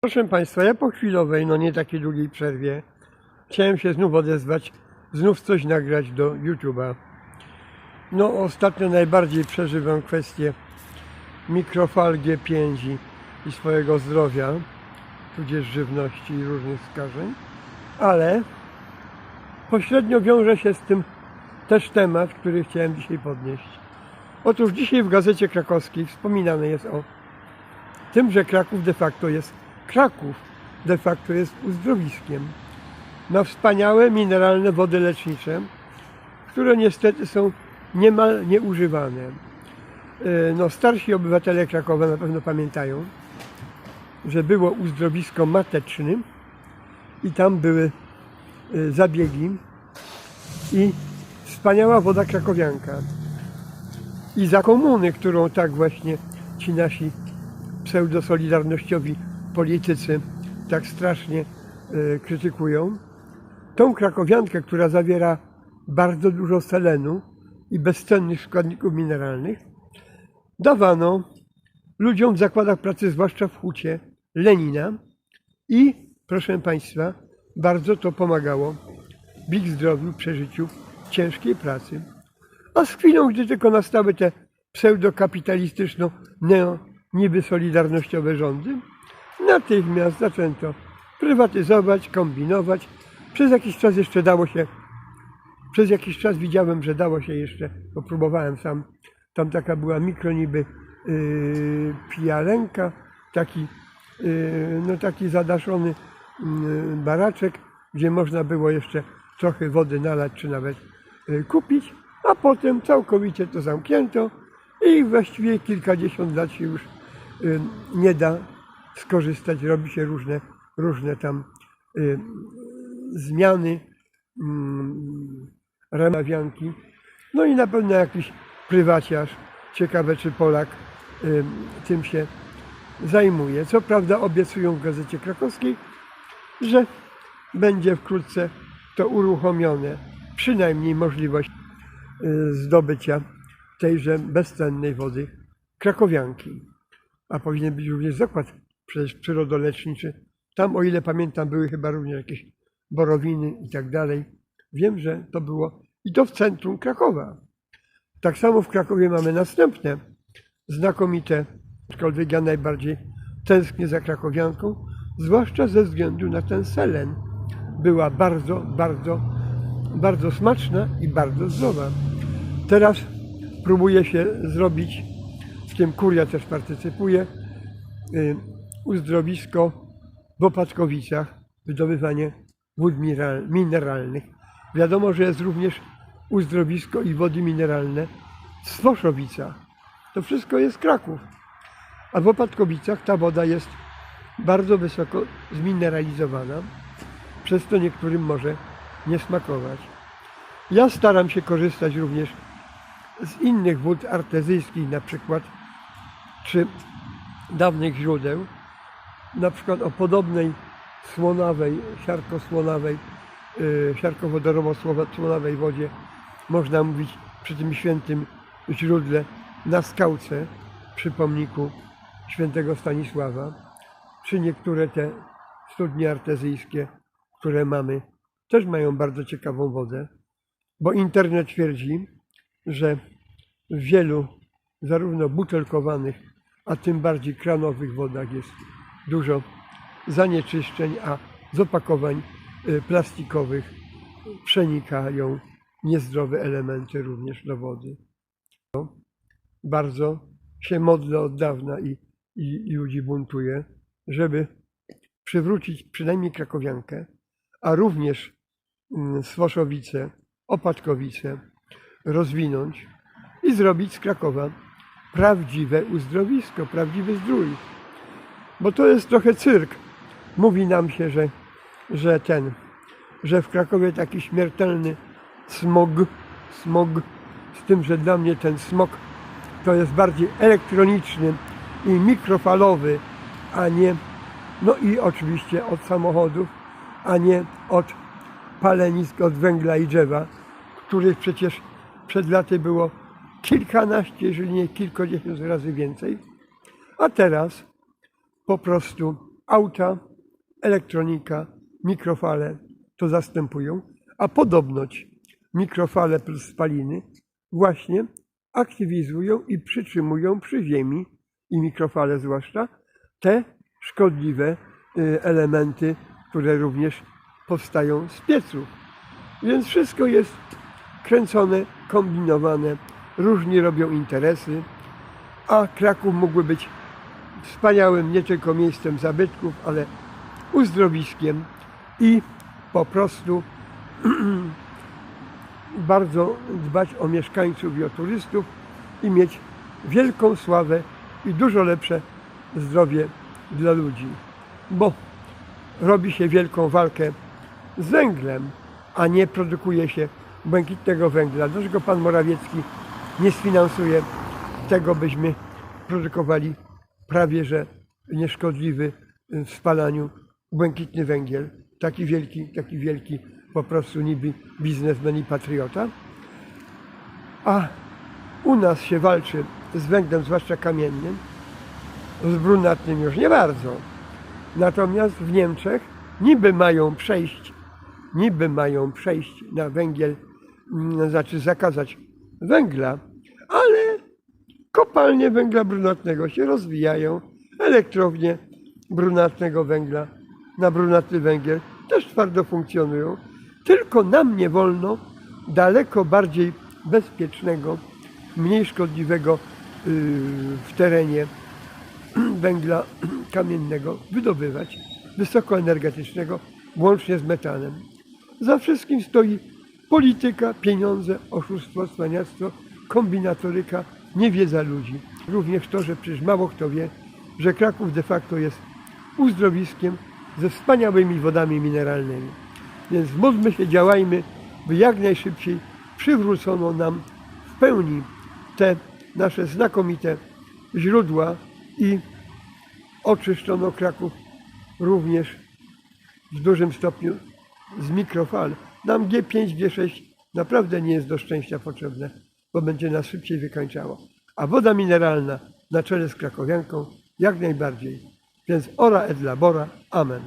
Proszę Państwa, ja po chwilowej, no nie takiej długiej przerwie, chciałem się znów odezwać, znów coś nagrać do YouTube'a. No ostatnio najbardziej przeżywam kwestię mikrofal G5 i- swojego zdrowia, tudzież żywności i różnych skażeń, ale pośrednio wiąże się z tym też temat, który chciałem dzisiaj podnieść. Otóż dzisiaj w Gazecie Krakowskiej wspominane jest o tym, że Kraków de facto jest Kraków, de facto jest uzdrowiskiem. Ma wspaniałe mineralne wody lecznicze, które niestety są niemal nieużywane. E, No, starsi obywatele Krakowa na pewno pamiętają, że było uzdrowisko mateczne i tam były e, zabiegi i wspaniała woda krakowianka. I za komuny, którą tak właśnie ci nasi pseudosolidarnościowi politycy tak strasznie e, krytykują, tą krakowiankę, która zawiera bardzo dużo selenu i bezcennych składników mineralnych, dawano ludziom w zakładach pracy, zwłaszcza w hucie Lenina i, proszę Państwa, bardzo to pomagało w ich zdrowiu, przeżyciu ciężkiej pracy. A z chwilą, gdy tylko nastały te pseudokapitalistyczno neo niby solidarnościowe rządy, natychmiast zaczęto prywatyzować, kombinować. Przez jakiś czas jeszcze dało się, przez jakiś czas widziałem, że dało się jeszcze, bo próbowałem sam, tam taka była mikro niby yy, taki, yy, no taki zadaszony yy, baraczek, gdzie można było jeszcze trochę wody nalać, czy nawet yy, kupić, a potem całkowicie to zamknięto i właściwie kilkadziesiąt lat się już y, nie da skorzystać, robi się różne, różne tam y, zmiany, mm, ramawianki. No i na pewno jakiś prywaciarz, ciekawe czy Polak, y, tym się zajmuje. Co prawda obiecują w Gazecie Krakowskiej, że będzie wkrótce to uruchomione, przynajmniej możliwość y, zdobycia tejże bezcennej wody krakowianki. A powinien być również zakład przecież przyrodoleczniczy. Tam, o ile pamiętam, były chyba również jakieś borowiny i tak dalej. Wiem, że to było i to w centrum Krakowa. Tak samo w Krakowie mamy następne znakomite, aczkolwiek ja najbardziej tęsknię za krakowianką, zwłaszcza ze względu na ten selen. Była bardzo, bardzo, bardzo smaczna i bardzo zdrowa. Teraz próbuje się zrobić, w tym kuria też partycypuje, y, uzdrowisko w Opatkowicach, wydobywanie wód mineral- mineralnych. Wiadomo, że jest również uzdrowisko i wody mineralne w Swoszowicach. To wszystko jest Kraków. A w Opatkowicach ta woda jest bardzo wysoko zmineralizowana, przez to niektórym może nie smakować. Ja staram się korzystać również z innych wód artezyjskich na przykład, czy dawnych źródeł, na przykład o podobnej słonawej, siarkosłonawej, yy, siarkowodorowo-słonawej wodzie można mówić przy tym świętym źródle na skałce przy pomniku świętego Stanisława, czy niektóre te studnie artezyjskie, które mamy, też mają bardzo ciekawą wodę, bo internet twierdzi, że w wielu zarówno butelkowanych, a tym bardziej kranowych wodach jest dużo zanieczyszczeń, a z opakowań y, plastikowych przenikają niezdrowe elementy również do wody. No, Bardzo się modlę od dawna i, i, ludzi buntuję, żeby przywrócić przynajmniej krakowiankę, a również mm, Swoszowice, Opatkowice, rozwinąć i zrobić z Krakowa prawdziwe uzdrowisko, prawdziwy zdrój. Bo to jest trochę cyrk. Mówi nam się, że, że ten, że w Krakowie taki śmiertelny smog, smog, z tym, że dla mnie ten smog to jest bardziej elektroniczny i mikrofalowy, a nie, no i oczywiście od samochodów, a nie od palenisk, od węgla i drzewa, których przecież przed laty było kilkanaście, jeżeli nie kilkadziesiąt razy więcej, a teraz po prostu auta, elektronika, mikrofale to zastępują, a podobnoć mikrofale plus spaliny właśnie aktywizują i przytrzymują przy ziemi i mikrofale zwłaszcza te szkodliwe y, elementy, które również powstają z pieców. Więc wszystko jest kręcone, kombinowane, różni robią interesy, a Kraków mógłby być wspaniałym nie tylko miejscem zabytków, ale uzdrowiskiem i po prostu bardzo dbać o mieszkańców i o turystów i mieć wielką sławę i dużo lepsze zdrowie dla ludzi. Bo robi się wielką walkę z węglem, a nie produkuje się błękitnego węgla. Dlaczego pan Morawiecki nie sfinansuje tego, byśmy produkowali prawie że nieszkodliwy w spalaniu błękitny węgiel, taki wielki, taki wielki po prostu niby biznesmen i patriota. A u nas się walczy z węglem, zwłaszcza kamiennym, z brunatnym już nie bardzo. Natomiast w Niemczech niby mają przejść, niby mają przejść na węgiel, mm, znaczy zakazać węgla, ale kopalnie węgla brunatnego się rozwijają, elektrownie brunatnego węgla na brunatny węgiel też twardo funkcjonują. Tylko nam nie wolno daleko bardziej bezpiecznego, mniej szkodliwego yy, w terenie węgla kamiennego wydobywać, wysokoenergetycznego, łącznie z metanem. Za wszystkim stoi polityka, pieniądze, oszustwo, cwaniactwo, kombinatoryka, niewiedza ludzi. Również to, że przecież mało kto wie, że Kraków de facto jest uzdrowiskiem ze wspaniałymi wodami mineralnymi. Więc módlmy się, działajmy, by jak najszybciej przywrócono nam w pełni te nasze znakomite źródła i oczyszczono Kraków również w dużym stopniu z mikrofal. Nam G5, G6 naprawdę nie jest do szczęścia potrzebne, bo będzie nas szybciej wykańczało. A woda mineralna na czele z krakowianką jak najbardziej. Więc ora et labora. Amen.